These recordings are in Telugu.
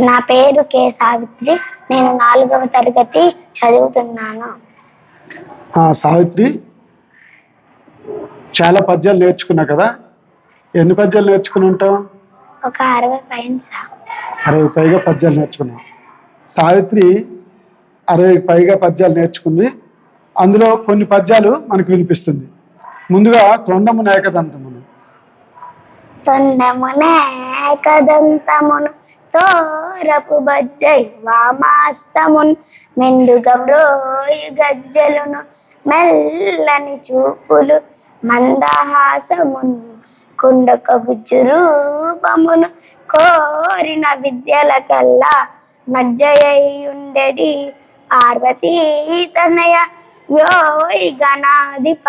నా పేరు కె సావిత్రి. నేను నాలుగవ తరగతి చదువుతున్నాను. సావిత్రి చాలా పద్యాలు నేర్చుకున్నావు కదా? ఎన్ని పద్యాలు నేర్చుకుని ఉంటావు? ఒక అరవై పైన అరవై పైగా పద్యాలు నేర్చుకున్నావు. సావిత్రి అరవై పైగా పద్యాలు నేర్చుకుంది. అందులో కొన్ని పద్యాలు మనకు వినిపిస్తుంది. ముందుగా తొండము నేకదంతమును తొండమునే కదంతమును తోరపు బజ్జై వామాస్తమున్ మెండుగం రోయు గజ్జలును మెల్లని చూపులు మందహాసమున్ కుండక గుజ్జు రూపమును కోరిన విద్యలకల్లా మజ్జయుండెడి పార్వతీ తనయ యోయ్ గణాధిప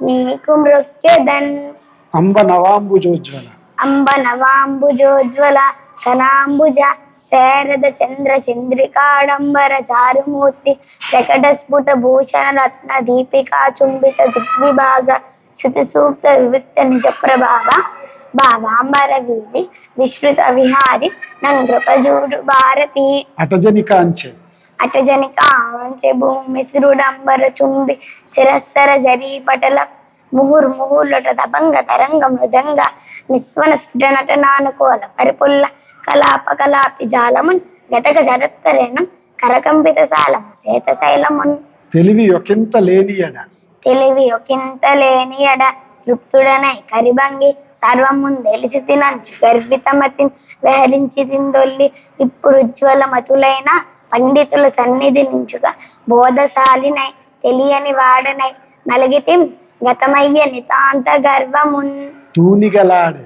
నీకు మృత్యదన్ అంబ నవాంబుజోజ్వల అంబ నవాంబుజోజ్వల కనాంబుజ శారద చంద్ర చంద్రికాడంబర చారుమూర్తి ప్రకట స్ఫుట భూషణ రత్న దీపికా చుంబిత దిగ్విభాగ శృతి సూక్త వివిక్త నిజ ప్రభావ భావాంబర వీధి విశ్రుత విహారి నన్ను కృపజూడు భారతి. అటజని కాంచె అటజని కాంచె భూమి శ్రుడంబర చుంబి శిరస్సర జరీ పటల ముహుర్ ముహుర్లట తపంగ తరంగ మృదంగ నిస్వన స్ఫుట నటనానుకోల పరిపుల్ల కలాప కలాపి జాలమున్ ఘటక జరత్కరేణం కరకంపిత సాలము శేత శైలమున్. తెలివి ఒకంత లేనియడ. తెలివి ఒకంత లేని ఎడ తృప్తుడనై కరిబంగి సర్వమున్ తెలిసి తినంచు గర్వితమతి వెహరించి తిందొల్లి ఇప్పుడు ఉజ్వల మతులైన పండితుల సన్నిధి నుంచుగా బోధశాలినై తెలియని వాడనై నలిగితిం గతమయ్య నితాంత గర్వమున్ తూనిగలాడే.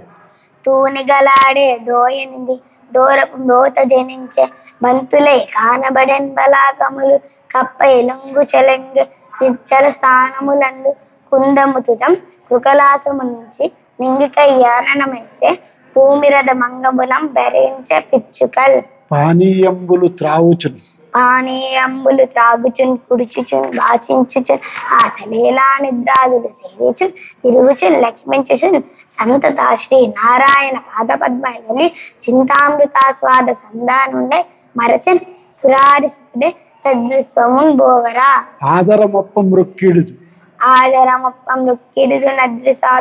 తూనిగలాడే దోయనిది దూరపు మ్రోత జనించే బంతులే కానబడెన్ బలాకములు కప్ప ఎలుంగు చెలంగు నిచ్చల స్థానములందు కుందముతుతం కృకలాసము నుంచి నింగికయ్యారణమెత్తే భూమిరథ మంగములం భరించే పిచ్చుకల్. పానీయంబులు త్రావుచును. పానీయంబులు త్రాగుచున్ కుడుచుచున్ వాచించుచున్ ఆశలీలా నిద్రాదులు సేవిచున్ తిరుగుచున్ లక్ష్మించుచున్. సంతత శ్రీ నారాయణ పాద పద్మలి చింతామృతాస్వాద సందానుండే మరచన్. సురారి సుతుడే తద్విశ్వమున్ బోవరా ఆదరమొప్ప మృక్కిడుదు ఆదరమొప్ప మృక్కిడిదు నద్రిసా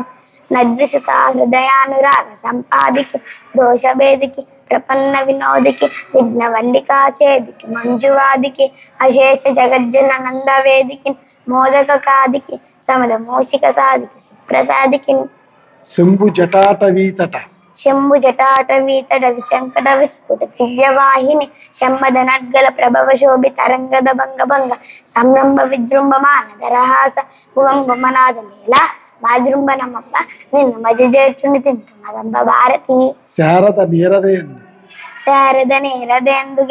నద్రిసుత హృదయానురాగ సంపాదికి దోషభేదికి ప్రపన్న వినోదికి విఘ్నవల్లికా చేదికి మంజువాదికి అశేష జగజ్జన నందవేదికి మోదక కాదికి సమద మూషిక సాదికి సుప్రసాదికి శంభు జటాటవీతట శంభు జటాట వీతడ విశంకట విస్ఫుట దివ్యవాహిని శమ్మద నడ్గల ప్రభవ శోభి తరంగద భంగ భంగ సంరంభ విజృంభమాన దరహాస భువంగమనాద లీల మాజృంభనమప్ప నిన్ను మజ చేర్చుని తింటున్నదంబ భారతి. శారద నీరదేందు. శారద నేరదేందు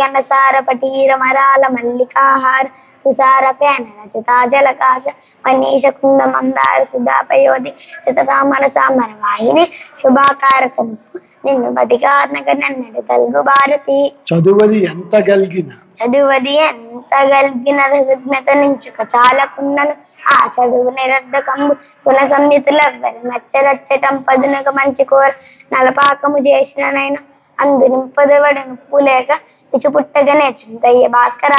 మరాల మల్లికాహార సుసార ఫేన రచితా జలకాశ మనీష కుంద మందార సుధాపయోధి శతతామర సామర వాహిని శుభాకారక నిన్ను బతికార్నగ నన్నడు తల్గు భారతి. చదువది ఎంత చదువది ఎంత గలిగిన రసజ్ఞత నించుక చాలకున్నను ఆ చదువు నిరర్ధకంబు గుణ సంయుతులెవ్వరి మెచ్చరచ్చటం పదునక మంచి కోర నలపాకము చేసిన నేను అందు నింపదవడి నుప్పు లేక ఇచు పుట్టగనే చింతయ్య భాస్కర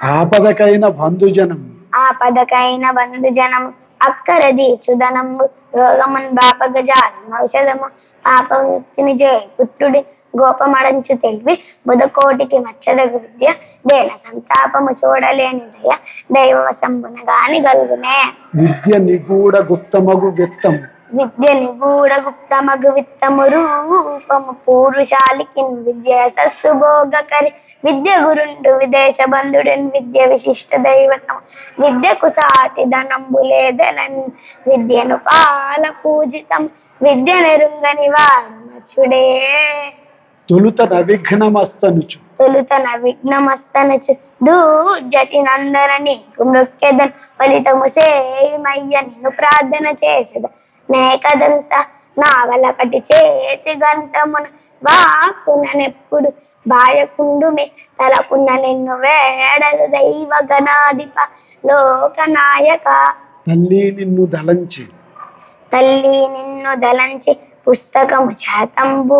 ఆపదకైన బంధుజనం ఆ పదకైన బంధు జనము అక్కరది చుదనము రోగమున్ బాపగజాలు ఔషధము పాప వ్యక్తిని జయ పుత్రుడి గోపమడంచు తెలివి బుధకోటికి మచ్చదగు విద్య దేన సంతాపము చూడలేని దయ దైవ వశంబున గాని గలుగునే. విద్య నిగూఢ గుప్తమగు విత్తం విద్య నిగూఢ గుప్తమగు విత్తము రూపము పూరుషాలికి విద్య సస్సు భోగకరి. విద్య గురుండు విదేశ బంధుడన్ విద్య విశిష్ట దైవతం. విద్యకు సాటి ధనంబు లేదనన్ విద్యను పాల పూజితం. విద్య నెరుంగని వారు మచుడే తొలుత నవిఘ్నమస్తనుచు. తొలుతన విఘ్నమస్తనచు దూజటి నందన నీకు మృక్కెదన్ ఫలితము సేమయ్య నిన్ను ప్రార్థన చేసద. నేకదంత నావలకటి చేతి గంటమున వాక్కుననెప్పుడు బాయకుండుమే తలపున్న నిన్ను వేడద దైవ గణాధిప లోకనాయక. తల్లి నిన్ను దలంచి తల్లి నిన్ను దలంచి పుస్తకము చేతంబు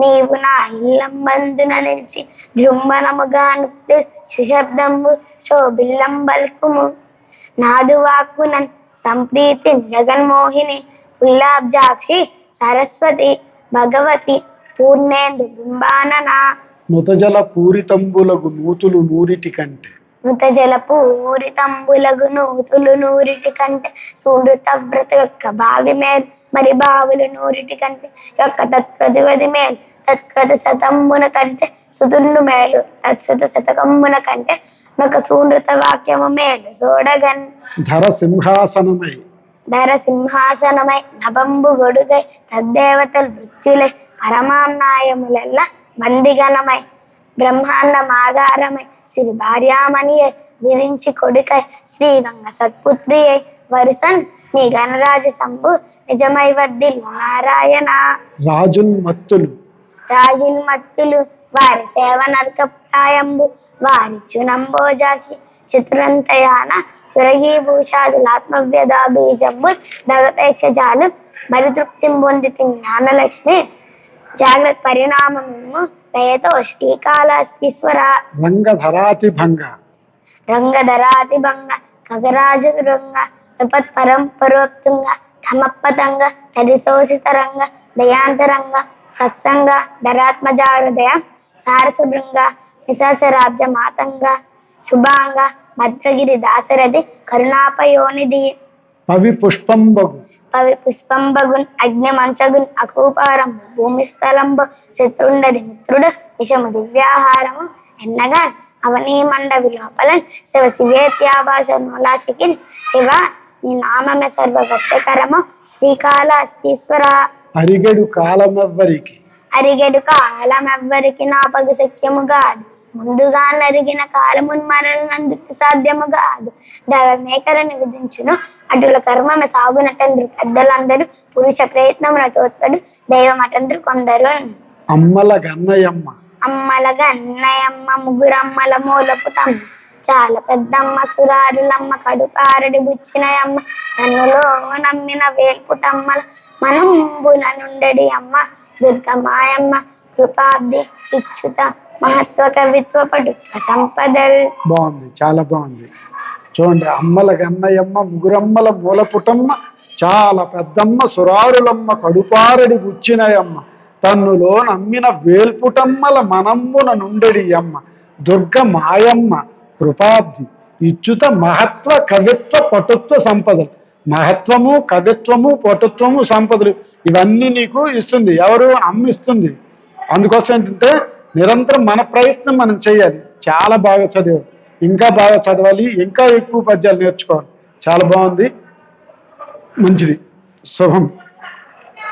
నీవు నా ఇల్లంబందున నిలిచి జృంభనముగా నుక్తి సుశబ్దంబు శోభిల్లంబల్కుము. నాదు వాక్కునన్ సంప్రీతి జగన్మోహిని ఫుల్లాబ్జాక్షి సరస్వతి భగవతి పూర్ణేందు బింబాననా నుతజల పూరితంబులకు నూతులు నూరిటి కంటే మృత జలపు ఊరితంబులగు నూతులు నూరిటి కంటే సూడృత వ్రత యొక్క భావి మేలు మరి బావులు నూరిటి కంటే యొక్క తత్ప్రతివది మేలు. తత్కృత శతంబున కంటే సుతుళ్ళు మేలు. తత్సుత శతకంబున కంటే ఒక సూనృత వాక్యము మేలు. చూడగన్ ధర సింహాసనమై ధర సింహాసనమై నభంబు గొడుగై తద్దేవతలు మృత్యులై పరమాన్నాయములెల్ల బందిగణమై బ్రహ్మాండ మాగారమై శ్రీ భార్యామణియై విరించి కొడుకై శ్రీరంగ సత్పుత్రి అయి వరుసన్. నీ గణరాజ సంభు నిజమై వర్ధిల్లు నారాయణ. రాజుల్ మత్తులు. రాజుల్ మత్తులు వారి సేవ నరక ప్రాయంబు వారి చునంబోజాక్షి చతురంతయాన తురగీ భూషాదులాత్మవ్యధా బీజంబు దదపేక్ష జాలు. బలితృప్తిం పొందితి జ్ఞానలక్ష్మి జాగ్రత్త పరిణామము దయతో శ్రీకాళహస్తీశ్వర రంగధరాతి భంగ రంగధరాతి భంగ కగరాజు రంగ విపత్ పరంపరోక్తుంగ ధమప్పతంగ తడిశోషితరంగ దయాంతరంగ సత్సంగ ధరాత్మజాహృదయ సారసభృంగ నిశాచరాబ్జ మాతంగ శుభాంగ భద్రగిరి దాశరథి కరుణాపయోనిధి పవి పుష్పంబగు పవి పుష్పంబగున్ అగ్ని మంచగున్ అకూపారం భూమి స్థలంబు శత్రుండది మిత్రుడు విషము దివ్యాహారము ఎన్నగా అవనీ మండవి లోపలన్ శివ శివేత్యాభాష మూలాశికిన్ శివ నీ నామమే సర్వ వశ్యకరము శ్రీకాళహస్తీశ్వర. అరిగెడు కాలమెవ్వరికి. అరిగెడు కాలమెవ్వరికి నాపగు శక్యము కాదు ముందుగా నరిగిన కాలమున్ మరణందుకు సాధ్యము కాదు. దైవమేకరని విధించును. అటుల కర్మమే సాగునటంద్రు పెద్దలందరూ పురుష ప్రయత్నమున తోత్పడు దైవం అటంద్రు కొందరు అమ్మల గన్నయమ్మ. అమ్మలగా అన్నయమ్మ ముగ్గురమ్మల మూలపు తమ్మ. చాలా పెద్దమ్మ సురారులమ్మ కడుపారడి బుచ్చినయమ్మ. నన్నులో నమ్మిన వేల్పుటమ్మల మనంబున నుండడి అమ్మ. దుర్గమాయమ్మ కృపాబ్ది ఇచ్చుత మహత్వ కవిత్వ పటుత్వ సంపదల్. బాగుంది చాలా బాగుంది. చూడండి అమ్మల గన్నయమ్మ ముగురమ్మల మూలపుటమ్మ చాలా పెద్దమ్మ సురారులమ్మ కడుపారడి గుచ్చినయమ్మ తన్నులో నమ్మిన వేల్పుటమ్మల మనమ్మున నుండెడి అమ్మ దుర్గ మాయమ్మ కృపాబ్ది ఇచ్చుత మహత్వ కవిత్వ పటుత్వ సంపదలు. మహత్వము కవిత్వము పటుత్వము సంపదలు ఇవన్నీ నీకు ఇస్తుంది ఎవరు అమ్మిస్తుంది అందుకోసం ఏంటంటే నిరంతరం మన ప్రయత్నం మనం చేయాలి. చాలా బాగా చదివా ఇంకా బాగా చదవాలి. ఇంకా ఎక్కువ పద్యాలు నేర్చుకోవాలి. చాలా బాగుంది. మంచిది. శుభం.